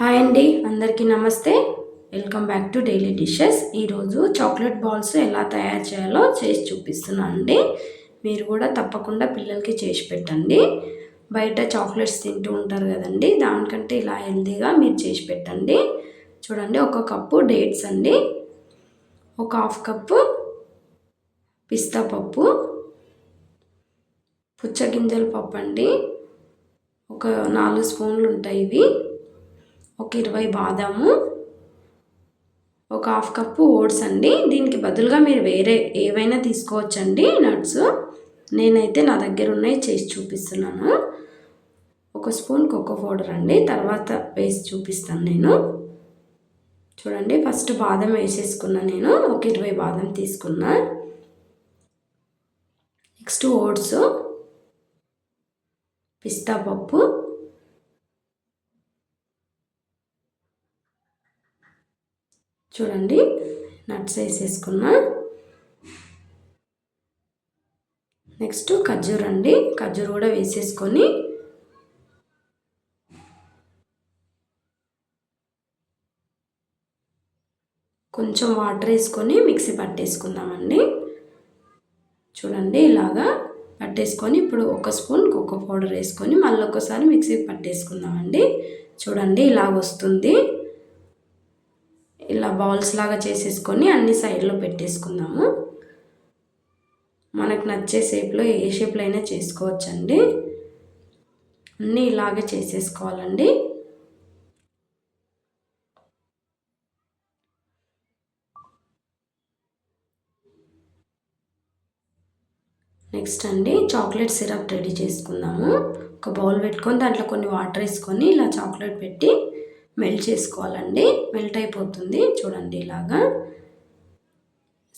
Hi అండి అందరికీ నమస్తే. Welcome back to daily dishes ఈరోజు చాక్లెట్ బాల్స్ ఎలా తయారు చేయాలో చేసి చూపిస్తున్నాను అండి. మీరు కూడా తప్పకుండా పిల్లలకి చేసి పెట్టండి. బయట చాక్లెట్స్ తింటూ ఉంటారు కదండి దానికంటే ఇలా హెల్తీగా మీరు చేసి పెట్టండి. చూడండి ఒక కప్పు డేట్స్ అండి. ఒక హాఫ్ కప్పు పిస్తా పప్పు పుచ్చగింజల పప్పు అండి. ఒక నాలుగు స్పూన్లు ఉంటాయి ఇవి. ఒక ఇరవై బాదాము ఒక హాఫ్ కప్పు ఓట్స్ అండి. దీనికి బదులుగా మీరు వేరే ఏవైనా తీసుకోవచ్చండి నట్స్. నేనైతే నా దగ్గర ఉన్నాయి చేసి చూపిస్తున్నాను. ఒక స్పూన్ కోకో పౌడర్ అండి తర్వాత వేసి చూపిస్తాను నేను. చూడండి ఫస్ట్ బాదం వేసేసుకున్నా నేను ఒక ఇరవై బాదం తీసుకున్నా. నెక్స్ట్ ఓట్స్ పిస్తా పప్పు చూడండి. నట్స్ వేసేసుకున్నా. నెక్స్ట్ ఖర్జూర్ అండి. ఖర్జూర్ కూడా వేసేసుకొని. కొంచెం వాటర్ వేసుకొని మిక్సీ పట్టేసుకుందామండి. చూడండి ఇలాగా పట్టేసుకొని ఇప్పుడు ఒక స్పూన్ కోకో పౌడర్ వేసుకొని మళ్ళీ ఒకసారి మిక్సీ పట్టేసుకుందామండి. చూడండి ఇలా వస్తుంది. బౌల్స్ లాగా చేసేసుకొని అన్ని సైడ్లో పెట్టేసుకుందాము. మనకు నచ్చే షేప్లో ఏ షేప్లో అయినా చేసుకోవచ్చండి. అన్నీ ఇలాగే చేసేసుకోవాలండి. నెక్స్ట్ అండి చాక్లెట్ సిరప్ రెడీ చేసుకుందాము. ఒక బౌల్ పెట్టుకొని దాంట్లో కొన్ని వాటర్ వేసుకొని ఇలా చాక్లెట్ పెట్టి మెల్ట్ చేసుకోవాలండి. మెల్ట్ అయిపోతుంది. చూడండి ఇలాగా.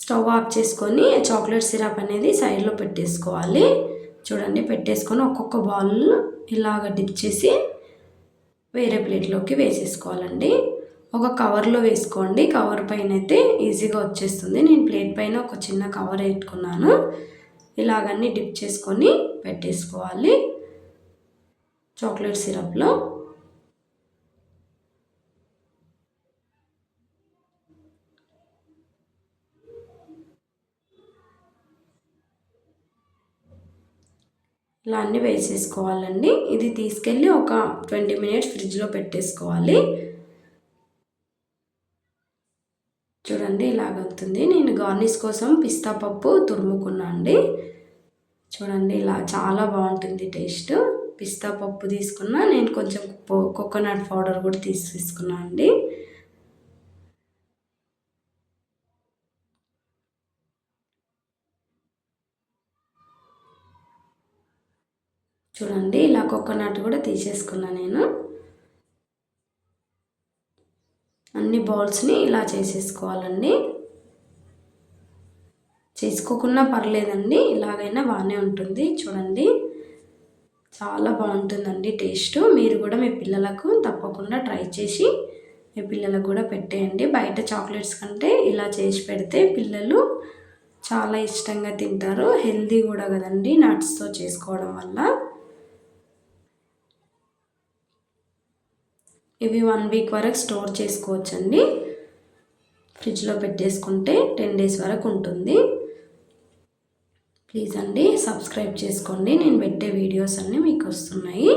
స్టవ్ ఆఫ్ చేసుకొని చాక్లెట్ సిరప్ అనేది సైడ్లో పెట్టేసుకోవాలి. చూడండి పెట్టేసుకొని ఒక్కొక్క బాల్ ఇలాగ డిప్ చేసి వేరే ప్లేట్లోకి వేసేసుకోవాలండి. ఒక కవర్లో వేసుకోండి. కవర్ పైన అయితే ఈజీగా వచ్చేస్తుంది. నేను ప్లేట్ పైన ఒక చిన్న కవర్ పెట్టుకున్నాను ఇలాగన్నీ డిప్ చేసుకొని పెట్టేసుకోవాలి. చాక్లెట్ సిరప్లో. ఇలా అన్నీ వేసేసుకోవాలండి. ఇది తీసుకెళ్ళి ఒక ట్వంటీ మినిట్స్ ఫ్రిడ్జ్లో పెట్టేసుకోవాలి. చూడండి ఇలాగవుతుంది నేను గార్నిష్ కోసం పిస్తా పప్పు తురుముకున్నా అండి. చూడండి ఇలా చాలా బాగుంటుంది టేస్ట్. పిస్తా పప్పు తీసుకున్నా నేను కొంచెం కోకోనట్ పౌడర్ కూడా తీసి తీసుకున్నా అండి. చూడండి ఇలా కోకోనట్ కూడా తీసేసుకున్నా నేను. అన్ని బౌల్స్ని ఇలా చేసేసుకోవాలండి. చేసుకోకున్నా పర్లేదండి ఇలాగైనా బాగానే ఉంటుంది చూడండి. చాలా బాగుంటుందండి టేస్ట్. మీరు కూడా మీ పిల్లలకు తప్పకుండా ట్రై చేసి మీ పిల్లలకు కూడా పెట్టేయండి. బయట చాక్లెట్స్ కంటే ఇలా చేసి పెడితే పిల్లలు చాలా ఇష్టంగా తింటారు. హెల్దీ కూడా కదండి నట్స్తో చేసుకోవడం వల్ల. ఇవి వన్ వీక్ వరకు స్టోర్ చేసుకోవచ్చండి. ఫ్రిడ్జ్లో పెట్టేసుకుంటే టెన్ డేస్ వరకు ఉంటుంది. ప్లీజ్ అండి సబ్స్క్రైబ్ చేసుకోండి. నేను పెట్టే వీడియోస్ అన్నీ మీకు వస్తున్నాయి.